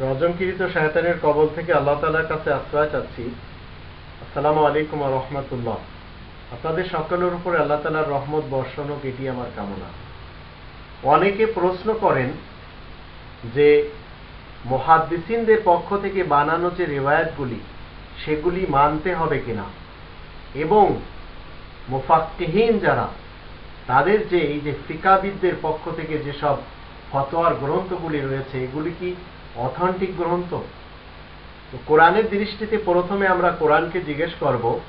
রজমকিরিত শায়তানের কবল থেকে আল্লাহ তালার কাছে আশ্রয় চাচ্ছি। আসসালামু আলাইকুম রহমতুল্লাহ। আপনাদের সকলের উপরে আল্লাহ তালার রহমত, বর্ষণ হোক এটি আমার কামনা। অনেকে প্রশ্ন করেন যে, মহাদ্দিসিনদের পক্ষ থেকে বানানো যে রেওয়ায়তগুলি, সেগুলি মানতে হবে কিনা? এবং মুফাক্কিহীন যারা, তাদের যে এই যে ফিকাবিদদের পক্ষ থেকে যেসব ফতোয়ার গ্রন্থগুলি রয়েছে, এগুলি কি অথেন্টিক গ্রন্থ। তো কোরআনের দৃষ্টিতে প্রথমে আমরা কোরআনকে জিজ্ঞেস করব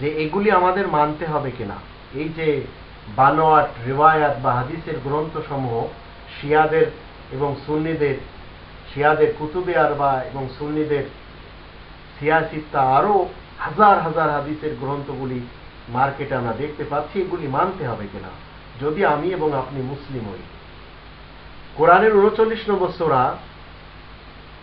যে এগুলি আমাদের মানতে হবে কিনা। এই যে বানোয়াট, রিওয়ায়াত বা হাদিসের গ্রন্থসমূহ শিয়াদের এবং সুন্নিদের, শিয়াদের কুতুবে আরবা এবং সুন্নিদের সিয়াসিত্তা আরও হাজার হাজার হাদিসের গ্রন্থগুলি মার্কেটে আমরা দেখতে পাচ্ছি, এগুলি মানতে হবে কিনা। যদি আমি এবং আপনি মুসলিম হই। কোরআনের উনচল্লিশ নম্বর সোরা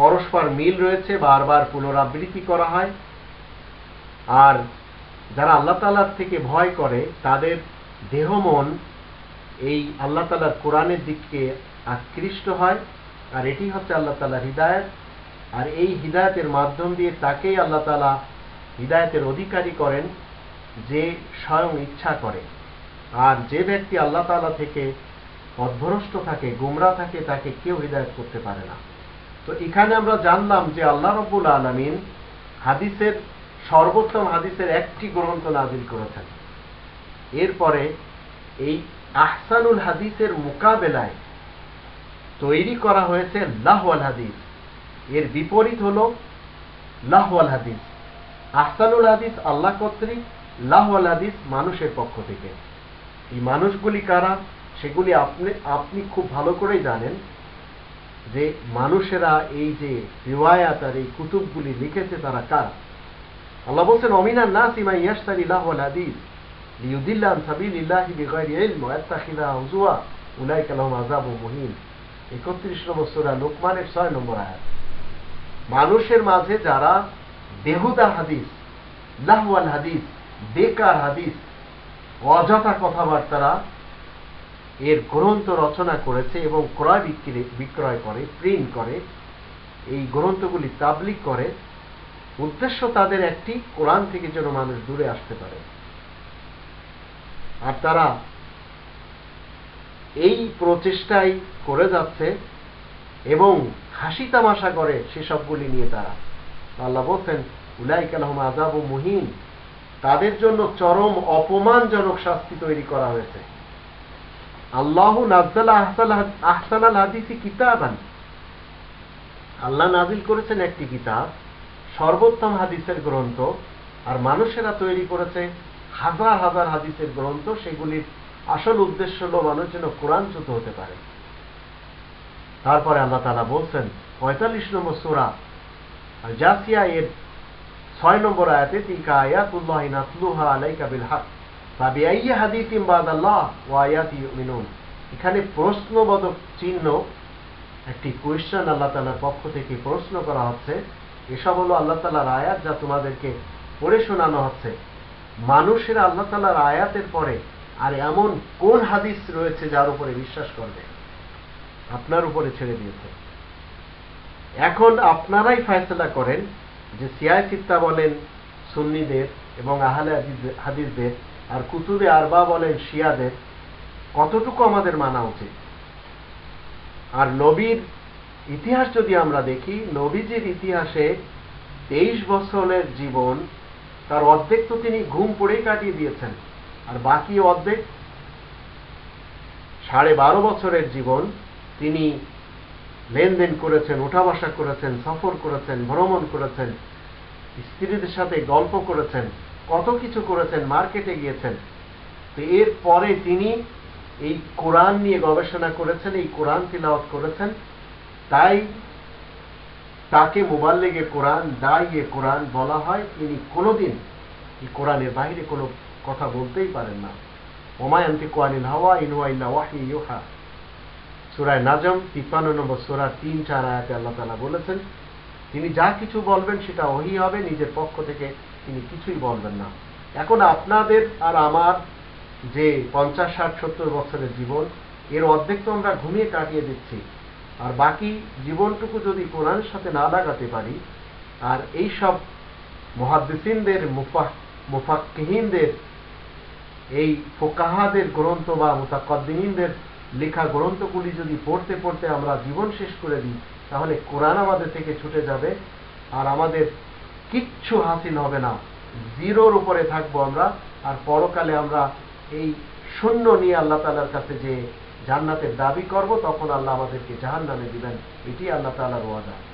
পরস্পর মিল রয়েছে, বারবার পুনরাবৃত্তি করা হয়। আর যারা আল্লাহ তালার থেকে ভয় করে, তাদের দেহ মন এই আল্লাহ তালার কোরআনের দিককে আকৃষ্ট হয়। আর এটি হচ্ছে আল্লাহ তালার হৃদায়ত। আর এই হৃদায়তের মাধ্যম দিয়ে তাকেই আল্লাহ তালা হৃদায়তের অধিকারী করেন, যে স্বয়ং ইচ্ছা করে। আর যে ব্যক্তি আল্লাহ তালা থেকে অধ্যরষ্ট থাকে, গুমরা থাকে, তাকে কেউ হৃদায়ত করতে পারে না। তো এখানে আমরা জানলাম যে আল্লাহ রব্বুল আলমিন হাদিসের সর্বোত্তম হাদিসের একটি গ্রন্থ নাজিল করেছেন। এরপরে এই আহসানুল হাদিসের মোকাবেলায় তৈরি করা হয়েছে লাহওয়াল হাদিস। এর বিপরীত হল লাহওয়াল হাদিস। আহসানুল হাদিস আল্লাহ কর্তৃক, লাহওয়াল হাদিস মানুষের পক্ষ থেকে। এই মানুষগুলি কারা? সেগুলি আপনি আপনি খুব ভালো করেই জানেন। যে মানুষেরা এই যে রিওয়ায়াত আর এই কুতুবগুলি লিখেছে তারা কারা? আল্লাহ বলছেন অমিনার নাস ইমা ইয়াস্তারি লাহওয়াল হাদিস লিউদিল্লা আন সাবিলিল্লাহি বিগাইরি ইলম ওয়া ইয়াত্তাখিযা হুজুয়া, উলাইকা লাহুম আযাবুম মুহিন। 31 নম্বর সূরা লোকমানের 6 নম্বর আয়াত। মানুষের মাঝে যারা বেহুদা হাদিস লাহওয়াল হাদিস, বেকার হাদিস, অযথা কথাবার্তারা এর গ্রন্থ রচনা করেছে এবং ক্রয় বিক্রি বিক্রয় করে প্রিন্ট করে, এই গ্রন্থগুলি তাবলিক করে। উদ্দেশ্য তাদের একটি, কোরআন থেকে যেন মানুষ দূরে আসতে পারে। আর তারা এই প্রচেষ্টাই করে যাচ্ছে এবং হাসি তামাশা করে সেসবগুলি নিয়ে তারা। আল্লাহ বলছেন উলাই কালাহম আজাব মুহিন। তাদের জন্য চরম অপমানজনক শাস্তি তৈরি করা হয়েছে। আল্লাহ নাজ্জাল আহসান আল হাদিসি কিতাবান। আল্লাহ নাজিল করেছেন একটি কিতাব, সর্বোত্তম হাদিসের গ্রন্থ, আর মানুষেরা তৈরি করেছে হাজার হাজার হাদিসের গ্রন্থ, সেগুলির আসল উদ্দেশ্য হল মানুষ যেন কোরআনচ্যুত হতে পারে। তারপরে আল্লাহ তালা বলছেন, পঁয়তাল্লিশ নম্বর সোরা জাসিয়া এর ছয় নম্বর আয়াতে, তিলকা আয়াতুল্লাহ নাতলুহা আলাইকা বিল হক। এখানে প্রশ্নবোধক চিহ্ন, একটি কোয়েশ্চেন আল্লাহ তালার পক্ষ থেকে প্রশ্ন করা হচ্ছে। এসব হলো আল্লাহ তালার আয়াত যা তোমাদেরকে পড়ে শোনানো হচ্ছে। মানুষেরা আল্লাহ তালার আয়াতের পরে আর এমন কোন হাদিস রয়েছে যার উপরে বিশ্বাস করবে? আপনার উপরে ছেড়ে দিয়েছে। এখন আপনারাই ফয়সলা করেন যে সিয়ায় চিত্তা বলেন সুন্নিদের এবং আহলে হাদিসদের আর কুতুবে আরবা বলেন শিয়াদের, কতটুকু আমাদের মানা উচিত? আর নবীর ইতিহাস যদি আমরা দেখি, নবীজির ইতিহাসে তেইশ বছরের জীবন, তার অর্ধেক তো তিনি ঘুম পড়েই কাটিয়ে দিয়েছেন। আর বাকি অর্ধেক, সাড়ে বারো বছরের জীবন তিনি লেনদেন করেছেন ওঠা বসা করেছেন, সফর করেছেন, ভ্রমণ করেছেন, স্ত্রীদের সাথে গল্প করেছেন। কত কিছু করেছেন, মার্কেটে গিয়েছেন। তো এর পরে তিনি এই কোরআন নিয়ে গবেষণা করেছেন, এই কোরআন তিলাওয়াত করেছেন। তাই তাকে মোবাল্লেগে কোরআন, দাইয়ে কোরআন বলা হয়। তিনি কোনোদিন এই কোরআনের বাইরে কোনো কথা বলতেই পারেন না। ওমায়ান্তি কোয়ানিল হাওয়া ইনুয়া ইল্লা ওয়াহি ইউহা। সুরায় নাজম, তিপ্পান্ন নম্বর সুরা, তিন চার আয়াতে আল্লাহ তালা বলেছেন তিনি যা কিছু বলবেন সেটা ওহি হবে, নিজের পক্ষ থেকে তিনি কিছুই বলবেন না। এখন আপনাদের আর আমার যে পঞ্চাশ, ষাট, সত্তর বছরের জীবন, এর অর্ধেক তো আমরা ঘুমিয়ে কাটিয়ে দিচ্ছি। আর বাকি জীবনটুকু যদি কোরআনের সাথে না লাগাতে পারি, আর এই সব মহাদ্দিসিনদের মুফাহ মুফাক্কিহিনদের, এই ফোকাহাদের গ্রন্থ বা মুতাকদ্দিনদের লেখা গ্রন্থগুলি যদি পড়তে পড়তে আমরা জীবন শেষ করে দিই তাহলে কোরআন আমাদের থেকে ছুটে যাবে আর আমাদের কিচ্ছু হাসিল হবে না। জিরোর উপরে থাকব আমরা আর পরকালে আমরা এই শূন্য নিয়ে আল্লাহ তালার কাছে যে জান্নাতের দাবি করব, তখন আল্লাহ আমাদেরকে জাহান নামে দিবেন। এটি আল্লাহ তালার ওয়াদা।